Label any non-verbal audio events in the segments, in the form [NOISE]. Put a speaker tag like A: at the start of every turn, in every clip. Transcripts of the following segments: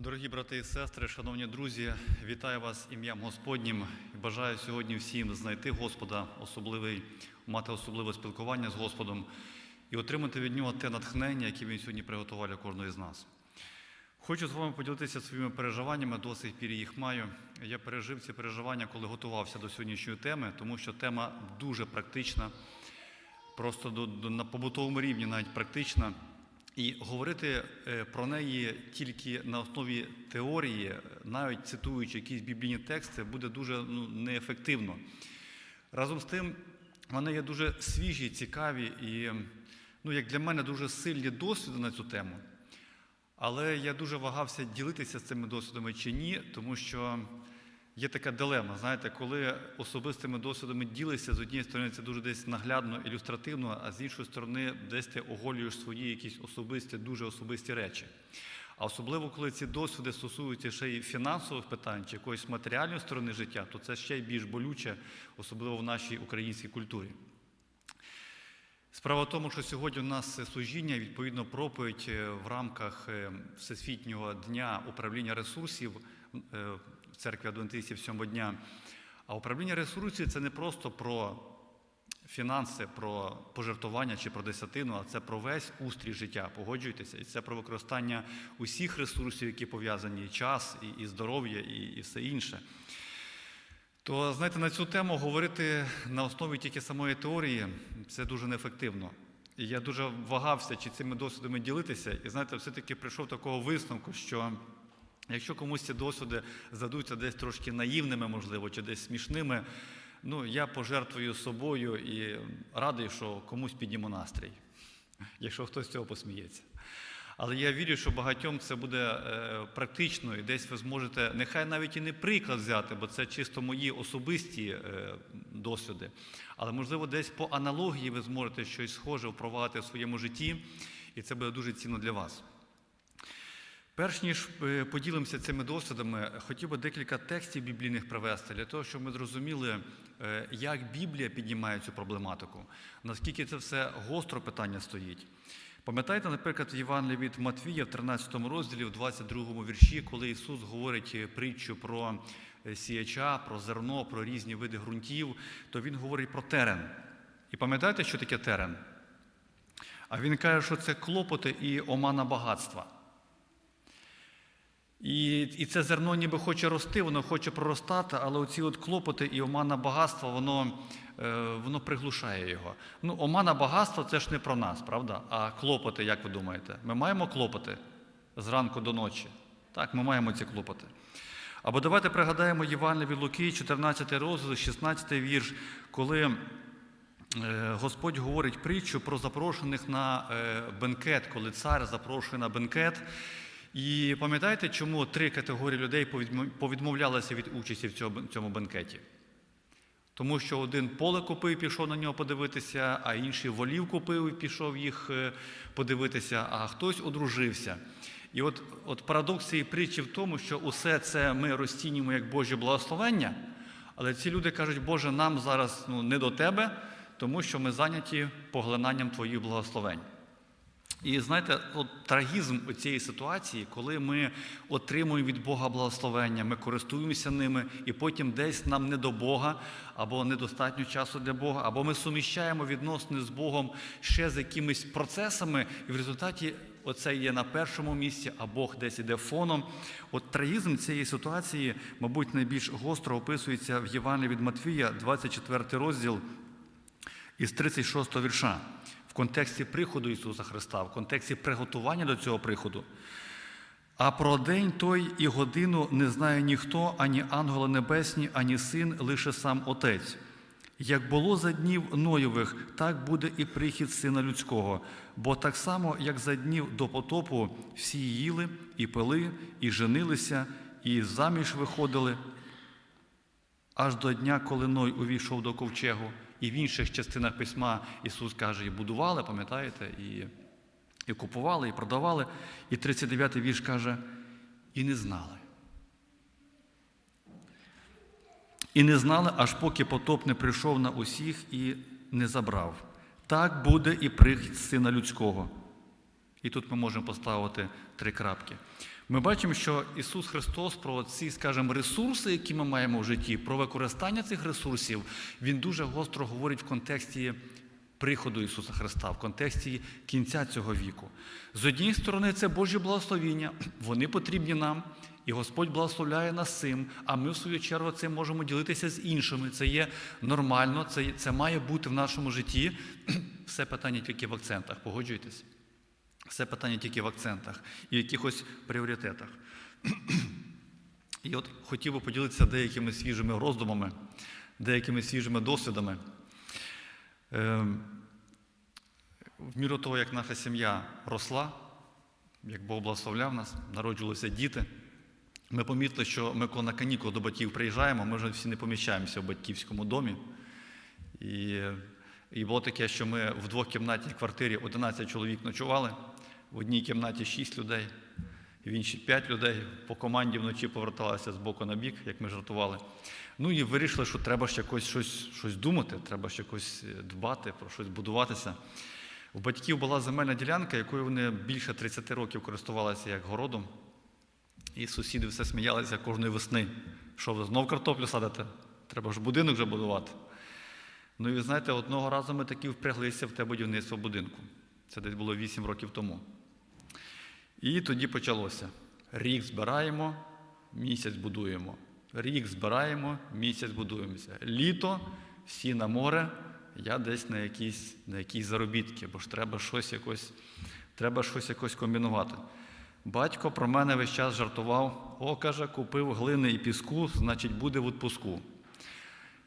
A: Дорогі брати і сестри, шановні друзі, вітаю вас ім'ям Господнім бажаю сьогодні всім знайти Господа, особливий, мати особливе спілкування з Господом і отримати від нього те натхнення, яке він сьогодні приготував для кожного з нас. Хочу з вами поділитися своїми переживаннями, до сих пір їх маю. Я пережив ці переживання, коли готувався до сьогоднішньої теми, тому що тема дуже практична, просто до, на побутовому рівні навіть практична. І говорити е, про неї тільки на основі теорії, навіть цитуючи якісь біблійні тексти, буде дуже ну, неефективно. Разом з тим, вони є дуже свіжі, цікаві і, ну, як для мене, дуже сильні досвіди на цю тему. Але я дуже вагався ділитися з цими досвідами чи ні, тому що є така дилема. Знаєте, коли особистими досвідами ділишся, з однієї сторони це дуже десь наглядно, ілюстративно, а з іншої сторони, десь ти оголюєш свої якісь особисті, дуже особисті речі. А особливо, коли ці досвіди стосуються ще й фінансових питань чи якоїсь матеріальної сторони життя, то це ще й більш болюче, особливо в нашій українській культурі. Справа в тому, що сьогодні у нас служіння, відповідно, проповідь е, в рамках е, Всесвітнього дня управління ресурсів е, церкві Адвентистів сьомого дня. А управління ресурсів це не просто про фінанси, про пожертвування чи про десятину, а це про весь устрій життя. Погоджуйтеся, і це про використання усіх ресурсів, які пов'язані і час, і здоров'я, і, і все інше. То, знаєте, на цю тему говорити на основі тільки самої теорії це дуже неефективно. І я дуже вагався, чи цими досвідами ділитися. І знаєте, все-таки прийшов такого висновку, що якщо комусь ці досвіди здадуться десь трошки наївними, можливо, чи десь смішними, ну я пожертвую собою і радий, що комусь підніму настрій, [LAUGHS] якщо хтось з цього посміється. Але я вірю, що багатьом це буде е, практично, і десь ви зможете, нехай навіть і не приклад взяти, бо це чисто мої особисті е, досвіди. Але можливо, десь по аналогії ви зможете щось схоже впровадити в своєму житті, і це буде дуже цінно для вас. Перш ніж е, поділимося цими досвідами, хотів би декілька текстів біблійних привести для того, щоб ми зрозуміли, е, як Біблія піднімає цю проблематику, наскільки це все гостро питання стоїть. Пам'ятаєте, наприклад, в Євангелії від Матвія в 13 розділі, в 22 вірші, коли Ісус говорить притчу про е, сіяча, про зерно, про різні види ґрунтів, то Він говорить про терен. І пам'ятаєте, що таке терен? А він каже, що це клопоти і омана багатства. І і це зерно ніби хоче рости, воно хоче проростати, але оці от клопоти і омана багатства, воно е, воно приглушає його. Ну, омана багатства це ж не про нас, правда? А клопоти, як ви думаєте? Ми маємо клопоти зранку до ночі? Так, ми маємо ці клопоти. Або давайте пригадаємо Євангелія від Луки, 14 розділ, 16 вірш, коли е, Господь говорить притчу про запрошених на е, бенкет, коли цар запрошує на бенкет. І пам'ятаєте, чому три категорії людей повідмовлялися від участі в цьому бенкеті? Тому що один поле купив і пішов на нього подивитися, а інший волів купив і пішов їх подивитися, а хтось одружився. І от от парадокс цієї притчі в тому, що усе це ми розцінюємо як Боже благословення, але ці люди кажуть, Боже, нам зараз ну, не до тебе, тому що ми зайняті поглинанням твоїх благословень. І знаєте, от трагізм цієї ситуації, коли ми отримуємо від Бога благословення, ми користуємося ними, і потім десь нам не до Бога, або недостатньо часу для Бога, або ми суміщаємо відносини з Богом ще з якимись процесами, і в результаті оце є на першому місці, а Бог десь іде фоном. От трагізм цієї ситуації, мабуть, найбільш гостро описується в Євангелії від Матвія, 24 розділ із 36 вірша контексті приходу Ісуса Христа, в контексті приготування до цього приходу. А про день той і годину не знає ніхто, ані ангели небесні, ані син, лише сам Отець. Як було за днів Ноєвих, так буде і прихід Сина Людського, бо так само, як за днів до потопу, всі їли, і пили, і женилися, і заміж виходили, аж до дня, коли Ной увійшов до ковчегу. І в інших частинах письма Ісус каже, і будували, пам'ятаєте, і і купували, і продавали. І 39-й вірш каже, і не знали. І не знали, аж поки потоп не прийшов на усіх і не забрав. Так буде і прихід Сина Людського. І тут ми можемо поставити три крапки. Ми бачимо, що Ісус Христос про ці, скажімо, ресурси, які ми маємо в житті, про використання цих ресурсів, Він дуже гостро говорить в контексті приходу Ісуса Христа, в контексті кінця цього віку. З однієї сторони, це Божі благословіння, [CLEARS THROAT] вони потрібні нам, і Господь благословляє нас цим, а ми, в свою чергу, цим можемо ділитися з іншими. Це є нормально, це, це має бути в нашому житті. [CLEARS THROAT] Все питання тільки в акцентах. Погоджуєтесь? Все питання тільки в акцентах і в якихось пріоритетах. І от хотів би поділитися деякими свіжими роздумами, деякими свіжими досвідами. Ем, В міру того, як наша сім'я росла, як Бог благословляв нас, народжувалися діти. Ми помітили, що ми коли на канікули до батьків приїжджаємо, ми вже всі не поміщаємося в батьківському домі. І, і було таке, що ми в двохкімнатній квартирі 11 чоловік ночували, в одній кімнаті 6 людей, в іншій 5 людей. По команді вночі поверталися з боку на бік, як ми жартували. Ну і вирішили, що треба ще якось щось, щось думати, треба ще якось е, дбати, про щось будуватися. У батьків була земельна ділянка, якою вони більше 30 років користувалися як городом. І сусіди все сміялися кожної весни. Що ви знов картоплю садите? Треба ж будинок вже будувати. Ну і ви знаєте, одного разу ми таки впряглися в те будівництво будинку. Це десь було 8 років тому. І тоді почалося. Рік збираємо, місяць будуємо. Рік збираємо, місяць будуємося. Літо, всі на море, я десь на якісь, на якісь заробітки, бо ж треба щось якось, треба щось якось комбінувати. Батько про мене весь час жартував, о, каже, купив глини і піску, значить, буде в відпуску.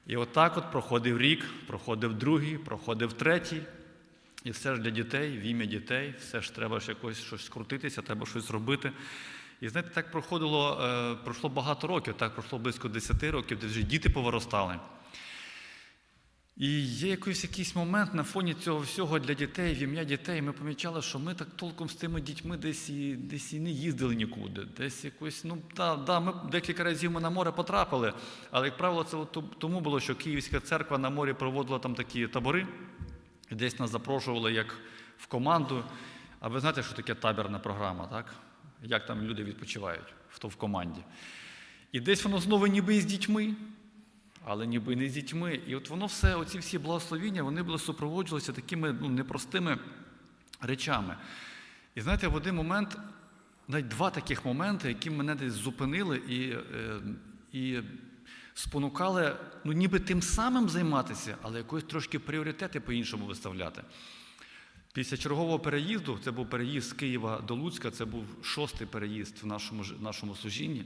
A: І отак от проходив рік, проходив другий, проходив третій. І все ж для дітей, в ім'я дітей, все ж треба ж якось щось скрутитися, треба щось робити. І знаєте, так проходило, е, пройшло багато років, так пройшло близько 10 років, де вже діти повиростали. І є якийсь, якийсь момент на фоні цього всього для дітей, в ім'я дітей, ми помічали, що ми так толком з тими дітьми десь і, десь і не їздили нікуди. Десь якось, ну да, да, ми декілька разів ми на море потрапили, але, як правило, це тому було, що Київська церква на морі проводила там такі табори, десь нас запрошували як в команду. А ви знаєте, що таке табірна програма, так? Як там люди відпочивають, хто в команді. І десь воно знову ніби і з дітьми, але ніби не з дітьми. І от воно все, оці всі благословіння, вони були супроводжувалися такими ну, непростими речами. І знаєте, в один момент, навіть два таких моменти, які мене десь зупинили і, е, і спонукали, ну ніби тим самим займатися, але якось трошки пріоритети по-іншому виставляти. Після чергового переїзду, це був переїзд з Києва до Луцька, це був шостий переїзд в нашому, ж- нашому служінні.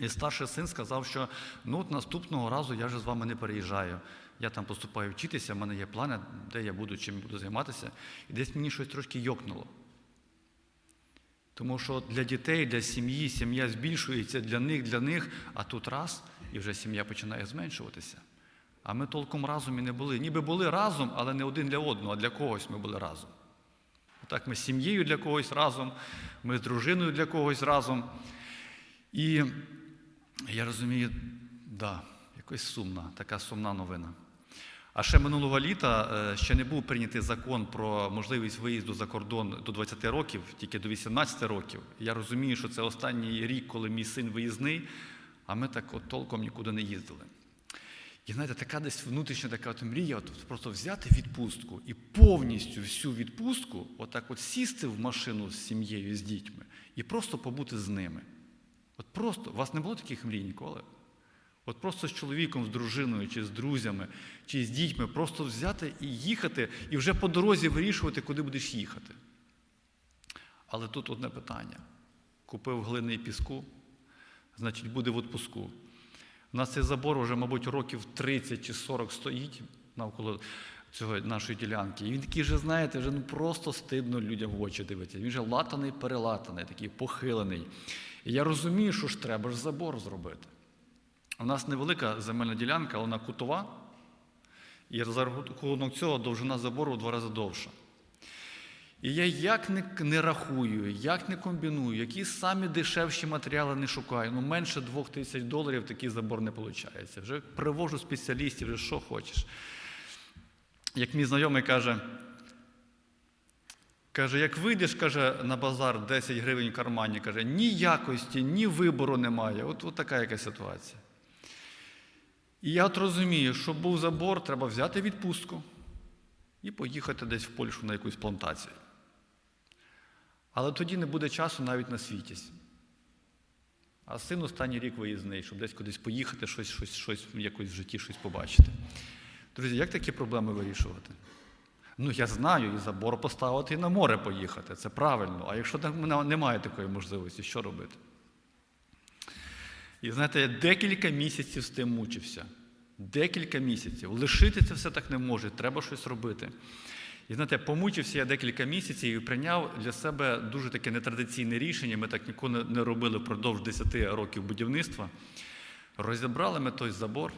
A: І старший син сказав, що ну от наступного разу я вже з вами не переїжджаю. Я там поступаю вчитися, в мене є плани, де я буду, чим буду займатися. І десь мені щось трошки йокнуло. Тому що для дітей, для сім'ї, сім'я збільшується для них, для них, а тут раз, і вже сім'я починає зменшуватися. А ми толком разом і не були. Ніби були разом, але не один для одного, а для когось ми були разом. Так, ми з сім'єю для когось разом, ми з дружиною для когось разом. І я розумію, да, якось сумна, така сумна новина. А ще минулого літа е, ще не був прийнятий закон про можливість виїзду за кордон до 20 років, тільки до 18 років. Я розумію, що це останній рік, коли мій син виїзний, а ми так от толком нікуди не їздили. І знаєте, така десь внутрішня така от мрія, от просто взяти відпустку і повністю всю відпустку, отак от сісти в машину з сім'єю, з дітьми і просто побути з ними. От просто, у вас не було таких мрій ніколи? От просто з чоловіком, з дружиною, чи з друзями, чи з дітьми, просто взяти і їхати, і вже по дорозі вирішувати, куди будеш їхати. Але тут одне питання: купив глини і піску, значить, буде в відпуску. У нас цей забор вже, мабуть, років 30 чи 40 стоїть навколо цього нашої ділянки. І він такий вже, знаєте, вже ну просто стидно людям в очі дивиться. Він вже латаний, перелатаний, такий похилений. І я розумію, що ж треба ж забор зробити. У нас невелика земельна ділянка, вона кутова, і за рахунок цього довжина забору в два рази довша. І я як не, не рахую, як не комбіную, які самі дешевші матеріали не шукаю. Ну, менше двох тисяч доларів такий забор не виходить. Вже привожу спеціалістів, вже що хочеш. Як мій знайомий каже, Каже, як вийдеш, каже, на базар 10 гривень в кармані, каже, ні якості, ні вибору немає. От, от така якась ситуація. І я от розумію, щоб був забор, треба взяти відпустку і поїхати десь в Польщу на якусь плантацію. Але тоді не буде часу навіть на світість. А син останній рік виїзний, щоб десь кудись поїхати, щось, щось, щось якось в житті щось побачити. Друзі, як такі проблеми вирішувати? Ну, я знаю, і забор поставити, і на море поїхати. Це правильно. А якщо немає такої можливості, що робити? І знаєте, я декілька місяців з тим мучився. Декілька місяців. Лишити це все так не може, треба щось робити. І знаєте, помучився я декілька місяців і прийняв для себе дуже таке нетрадиційне рішення. Ми так ніколи не робили впродовж 10 років будівництва. Розібрали ми той забор,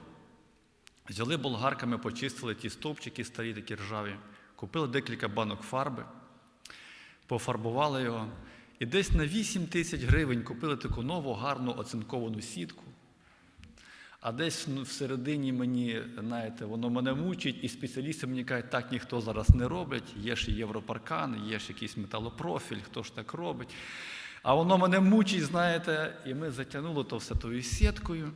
A: взяли болгарками, почистили ті стовпчики старі, такі ржаві, купили декілька банок фарби, пофарбували його. І десь на 8 тисяч гривень купили таку нову гарну оцинковану сітку. А десь ну, всередині мені, знаєте, воно мене мучить, і спеціалісти мені кажуть, так ніхто зараз не робить. Є ж європаркан, є ж якийсь металопрофіль, хто ж так робить. А воно мене мучить, знаєте, і ми затягнули то все тою сіткою.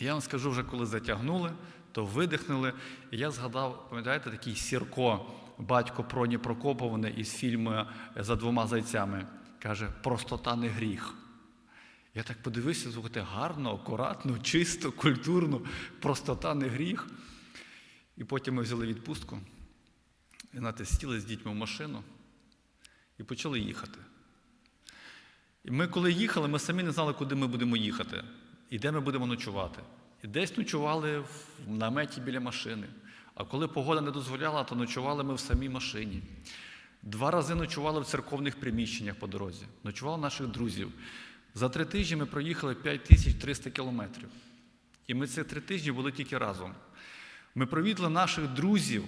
A: Я вам скажу, вже коли затягнули, то видихнули. І я згадав, пам'ятаєте, такий Сірко, батько Проні Прокоповане із фільму За двома зайцями. Каже, простота не гріх. Я так подивився, слухайте, гарно, акуратно, чисто, культурно, простота не гріх. І потім ми взяли відпустку, і знаєте, сіли з дітьми в машину і почали їхати. І ми, коли їхали, ми самі не знали, куди ми будемо їхати і де ми будемо ночувати. І десь ночували в наметі біля машини. А коли погода не дозволяла, то ночували ми в самій машині. Два рази ночували в церковних приміщеннях по дорозі, ночували наших друзів. За три тижні ми проїхали 5300 кілометрів. І ми ці три тижні були тільки разом. Ми провідали наших друзів,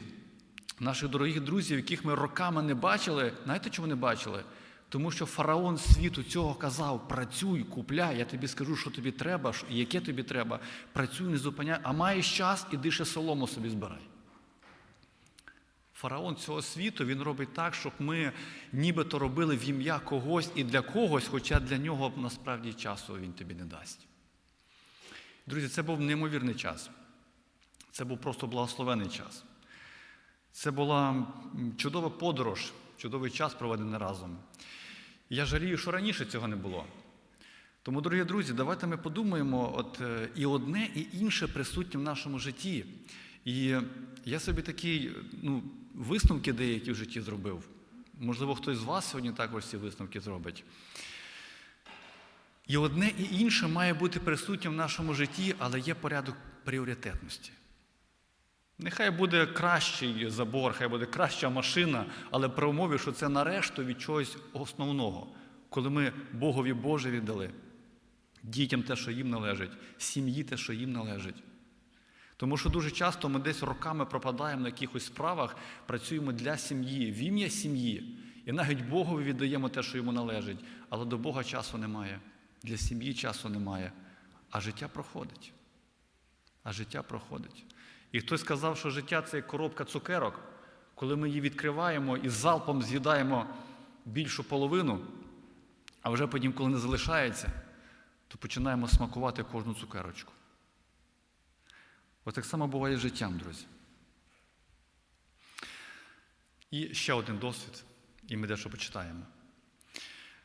A: наших дорогих друзів, яких ми роками не бачили. Знаєте, чому не бачили? Тому що фараон світу цього казав: працюй, купляй, я тобі скажу, що тобі треба, яке тобі треба. Працюй, не зупиняй, а маєш час, іди ще солому собі збирай. Фараон цього світу він робить так, щоб ми нібито робили в ім'я когось і для когось, хоча для нього насправді часу він тобі не дасть. Друзі, це був неймовірний час. Це був просто благословений час. Це була чудова подорож, чудовий час проведений разом. Я жалію, що раніше цього не було. Тому, дорогі друзі, давайте ми подумаємо, от е, і одне, і інше присутнє в нашому житті. І я собі такі ну, висновки деякі в житті зробив. Можливо, хтось з вас сьогодні також ці висновки зробить. І одне і інше має бути присутнє в нашому житті, але є порядок пріоритетності. Нехай буде кращий забор, хай буде краща машина, але при умові, що це нарешту від чогось основного, коли ми Богові Боже віддали, дітям те, що їм належить, сім'ї те, що їм належить. Тому що дуже часто ми десь роками пропадаємо на якихось справах, працюємо для сім'ї, в ім'я сім'ї. І навіть Богові віддаємо те, що йому належить, але до Бога часу немає, для сім'ї часу немає, а життя проходить. А життя проходить. І хтось сказав, що життя це як коробка цукерок, коли ми її відкриваємо і залпом з'їдаємо більшу половину, а вже потім, коли не залишається, то починаємо смакувати кожну цукерочку. Ось так само буває з життям, друзі. І ще один досвід, і ми дещо почитаємо.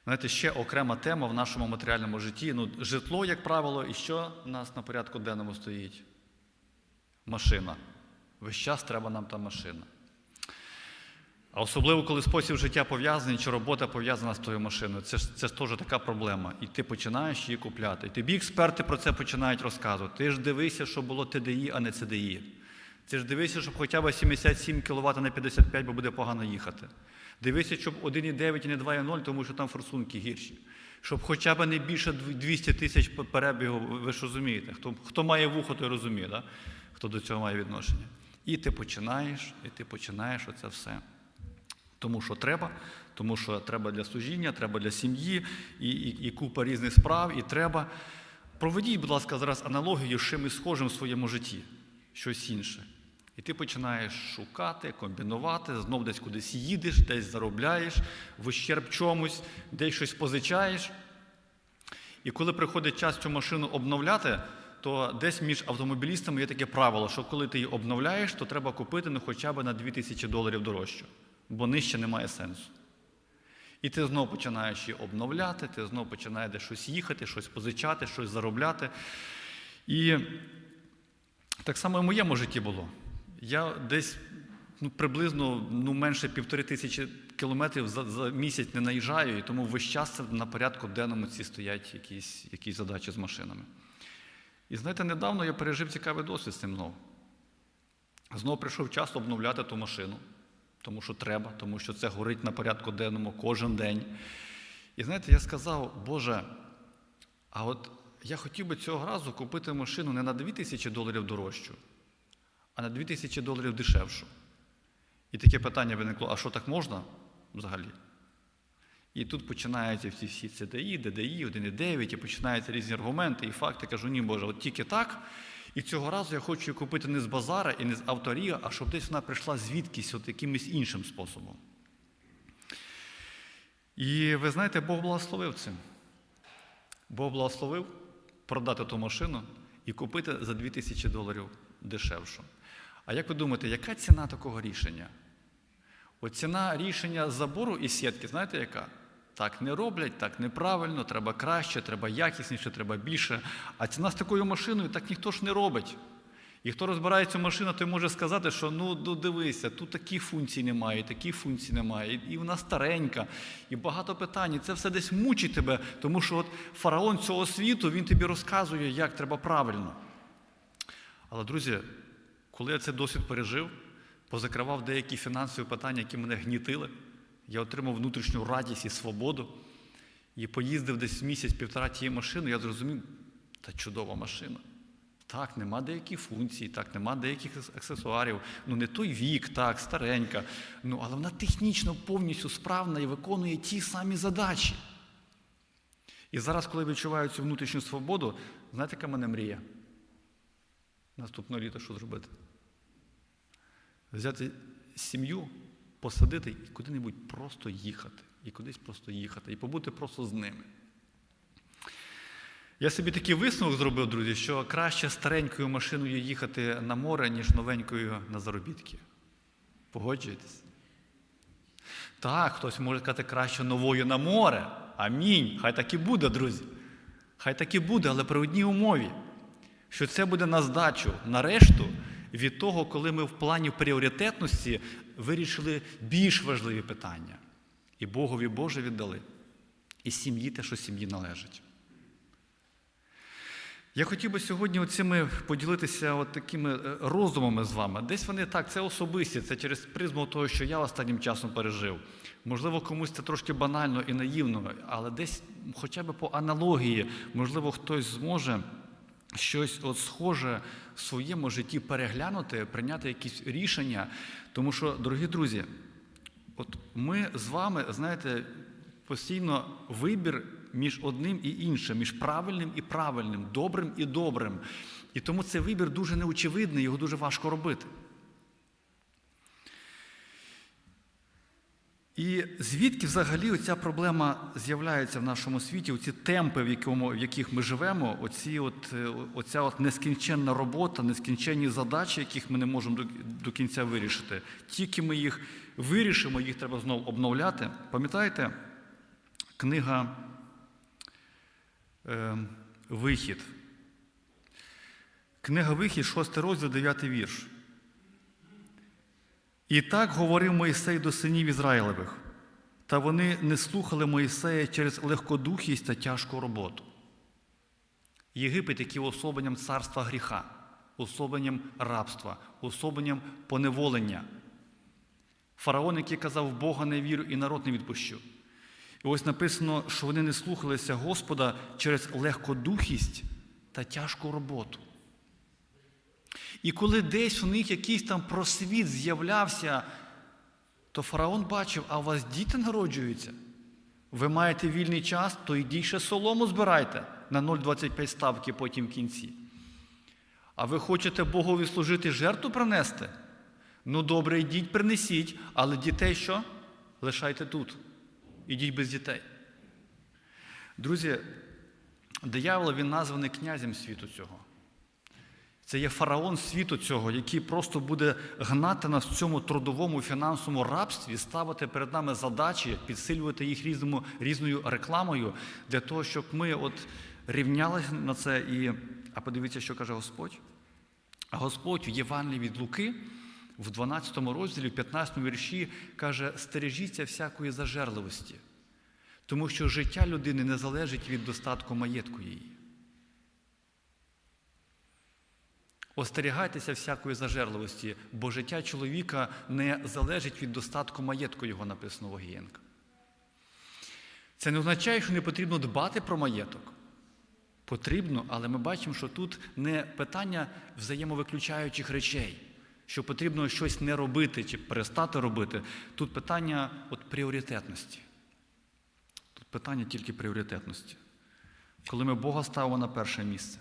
A: Знаєте, ще окрема тема в нашому матеріальному житті. Ну, житло, як правило, і що у нас на порядку денному стоїть? Машина. Весь час треба нам та машина. А особливо, коли спосіб життя пов'язаний, чи робота пов'язана з тою машиною. Це це теж така проблема. І ти починаєш її купляти. І тобі експерти про це починають розказувати. Ти ж дивися, щоб було TDI, а не CDI. Ти ж дивися, щоб хоча б 77 кВт на 55, бо буде погано їхати. Дивися, щоб 1,9 і не 2,0, тому що там форсунки гірші. Щоб хоча б не більше 200 тисяч перебігу, ви ж розумієте. Хто, хто має вухо, той розуміє, да? хто до цього має відношення. І ти починаєш, і ти починаєш оце все. Тому що треба, тому що треба для служіння, треба для сім'ї, і, і, і купа різних справ, і треба. Проведіть, будь ласка, зараз аналогію з чимось схожим в своєму житті, щось інше. І ти починаєш шукати, комбінувати, знов десь кудись їдеш, десь заробляєш, в ущерб чомусь, десь щось позичаєш. І коли приходить час цю машину обновляти, то десь між автомобілістами є таке правило, що коли ти її обновляєш, то треба купити ну, хоча б на 2000 доларів дорожче, бо нижче немає сенсу. І ти знову починаєш її обновляти, ти знову починаєш десь щось їхати, щось позичати, щось заробляти. І так само і в моєму житті було. Я десь ну, приблизно ну, менше півтори тисячі кілометрів за, за місяць не наїжджаю, і тому весь час на порядку денному ці стоять якісь, якісь задачі з машинами. І знаєте, недавно я пережив цікавий досвід з цим знову. Знову прийшов час обновляти ту машину, тому що треба, тому що це горить на порядку денному кожен день. І знаєте, я сказав, Боже, а от я хотів би цього разу купити машину не на 2000 доларів дорожчу, а на 2000 доларів дешевшу. І таке питання виникло: а що так можна взагалі? І тут починаються всі всі CDI, DDI, 1,9, і починаються різні аргументи і факти. Кажу, ні, Боже, от тільки так. І цього разу я хочу купити не з базара і не з авторія, а щоб десь вона прийшла звідкись, от якимось іншим способом. І ви знаєте, Бог благословив цим. Бог благословив продати ту машину і купити за 2000 доларів дешевшу. А як ви думаєте, яка ціна такого рішення? От ціна рішення забору і сітки, знаєте яка? Так не роблять, так неправильно, треба краще, треба якісніше, треба більше. А ціна з такою машиною так ніхто ж не робить. І хто розбирається в машину, той може сказати, що ну, ну дивися, тут таких функцій немає, і таких функцій немає, і вона старенька, і багато питань. І це все десь мучить тебе, тому що от фараон цього світу він тобі розказує, як треба правильно. Але, друзі, коли я цей досвід пережив, позакривав деякі фінансові питання, які мене гнітили, я отримав внутрішню радість і свободу. І поїздив десь місяць-півтора тієї машини, я зрозумів, та чудова машина. Так, нема деяких функцій, так, нема деяких аксесуарів. Ну, не той вік, так, старенька. Ну, але вона технічно повністю справна і виконує ті самі задачі. І зараз, коли відчуваю цю внутрішню свободу, знаєте, яка мене мрія? Наступного літа що зробити? Взяти сім'ю, посадити і куди-небудь просто їхати. І кудись просто їхати, і побути просто з ними. Я собі такий висновок зробив, друзі, що краще старенькою машиною їхати на море, ніж новенькою на заробітки. Погоджуєтесь? Так, хтось може сказати краще новою на море. Амінь. Хай так і буде, друзі. Хай так і буде, але при одній умові, що це буде на здачу, на решту від того, коли ми в плані пріоритетності вирішили більш важливі питання. І Богові Боже віддали. І сім'ї те, що сім'ї належить. Я хотів би сьогодні оцими поділитися от такими е, роздумами з вами. Десь вони так, це особисті, це через призму того, що я останнім часом пережив. Можливо, комусь це трошки банально і наївно, але десь хоча б по аналогії, можливо, хтось зможе щось от схоже в своєму житті переглянути, прийняти якісь рішення. Тому що, дорогі друзі, от ми з вами, знаєте, постійно вибір між одним і іншим, між правильним і правильним, добрим і добрим. І тому цей вибір дуже неочевидний, його дуже важко робити. І звідки взагалі оця проблема з'являється в нашому світі, оці темпи, в, якому, в яких ми живемо, оці от, е, оця от нескінченна робота, нескінченні задачі, яких ми не можемо до, до кінця вирішити. Тільки ми їх вирішимо, їх треба знову обновляти. Пам'ятаєте, книга е, Вихід. Книга Вихід, 6 розділ, 9 вірш. І так говорив Моїсей до синів Ізраїлевих, та вони не слухали Моїсея через легкодухість та тяжку роботу. Єгипет, який особленням царства гріха, особленням рабства, особленням поневолення. Фараон, який казав, Бога не вірю і народ не відпущу. І ось написано, що вони не слухалися Господа через легкодухість та тяжку роботу. І коли десь у них якийсь там просвіт з'являвся, то фараон бачив, а у вас діти народжуються. Ви маєте вільний час, то йдіть ще солому збирайте на 0,25 ставки потім в кінці. А ви хочете Богові служити жертву принести? Ну, добре, йдіть, принесіть, але дітей що? Лишайте тут. Ідіть без дітей. Друзі, диявол він названий князем світу цього. Це є фараон світу цього, який просто буде гнати нас в цьому трудовому фінансовому рабстві, ставити перед нами задачі, підсилювати їх різному, різною рекламою для того, щоб ми от рівнялися на це. І... А подивіться, що каже Господь. А Господь в Євангелії від Луки, в 12 розділі, в 15 вірші, каже: стережіться всякої зажерливості, тому що життя людини не залежить від достатку маєтку її. Остерігайтеся всякої зажерливості, бо життя чоловіка не залежить від достатку маєтку, його написано Логієнка. Це не означає, що не потрібно дбати про маєток. Потрібно, але ми бачимо, що тут не питання взаємовиключаючих речей, що потрібно щось не робити чи перестати робити. Тут питання от пріоритетності. Тут питання тільки пріоритетності. Коли ми Бога ставимо на перше місце,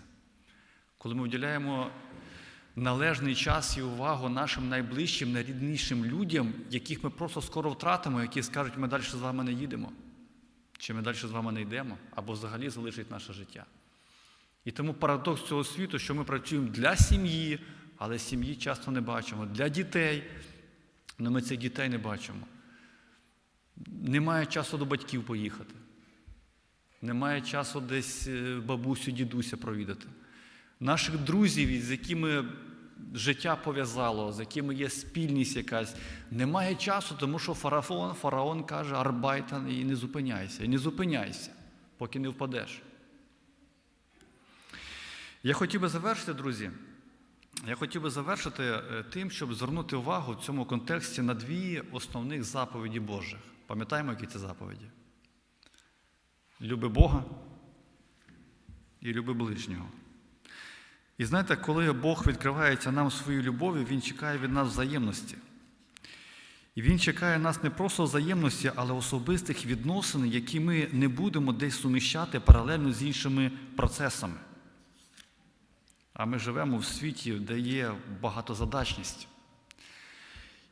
A: коли ми виділяємо належний час і увагу нашим найближчим, найріднішим людям, яких ми просто скоро втратимо, які скажуть, ми далі з вами не їдемо, чи ми далі з вами не йдемо, або взагалі залишить наше життя. І тому парадокс цього світу, що ми працюємо для сім'ї, але сім'ї часто не бачимо, для дітей, але ми цих дітей не бачимо. Немає часу до батьків поїхати. Немає часу десь е, бабусю, дідуся провідати. Наших друзів, з якими життя пов'язало, з якими є спільність якась, немає часу, тому що фараон, фараон каже, арбайтан і не зупиняйся, і не зупиняйся, поки не впадеш. Я хотів би завершити, друзі. Я хотів би завершити е, тим, щоб звернути увагу в цьому контексті на дві основних заповіді Божих. Пам'ятаємо, які це заповіді? Люби Бога і люби ближнього. І знаєте, коли Бог відкривається нам своєю любов'ю, Він чекає від нас взаємності. І Він чекає нас не просто взаємності, але особистих відносин, які ми не будемо десь суміщати паралельно з іншими процесами. А ми живемо в світі, де є багатозадачність.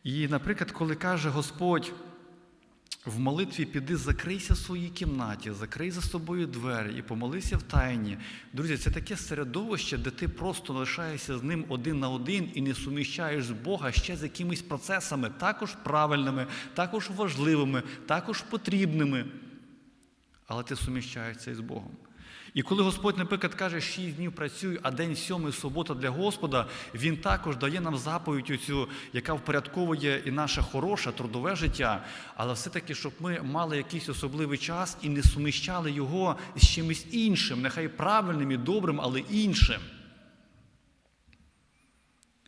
A: І, наприклад, коли каже Господь, в молитві піди, закрийся в своїй кімнаті, закрий за собою двері і помолися в тайні. Друзі, це таке середовище, де ти просто лишаєшся з ним один на один і не суміщаєш з Бога ще з якимись процесами, також правильними, також важливими, також потрібними. Але ти суміщаєшся із Богом. І коли Господь, наприклад, каже, шість днів працюю, а день сьомий субота для Господа, Він також дає нам заповідь, оцю, яка впорядковує і наше хороше, трудове життя, але все-таки, щоб ми мали якийсь особливий час і не суміщали його з чимось іншим, нехай правильним і добрим, але іншим.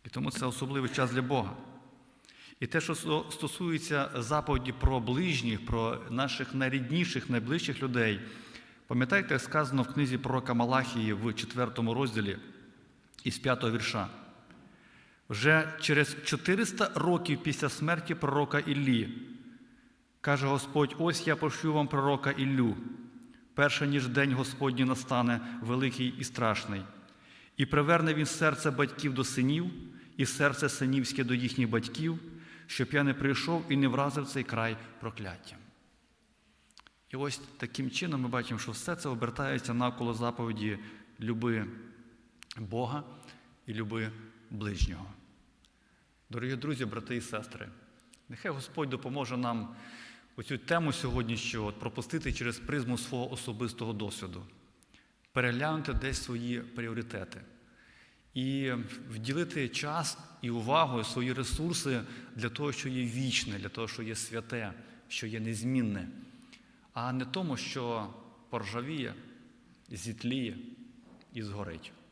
A: І тому це особливий час для Бога. І те, що стосується заповіді про ближніх, про наших найрідніших, найближчих людей. Пам'ятаєте, сказано в книзі пророка Малахії в 4 розділі із 5 вірша? Вже через 400 років після смерті пророка Іллі, каже Господь: ось я пошлю вам пророка Іллю, перше ніж день Господній настане великий і страшний, і приверне він серце батьків до синів, і серце синівське до їхніх батьків, щоб я не прийшов і не вразив цей край прокляттям. І ось таким чином ми бачимо, що все це обертається навколо заповіді люби Бога і люби ближнього. Дорогі друзі, брати і сестри, нехай Господь допоможе нам оцю тему сьогоднішню от, пропустити через призму свого особистого досвіду, переглянути десь свої пріоритети і вділити час і увагу, і свої ресурси для того, що є вічне, для того, що є святе, що є незмінне а не тому, що поржавіє, зітліє і згорить.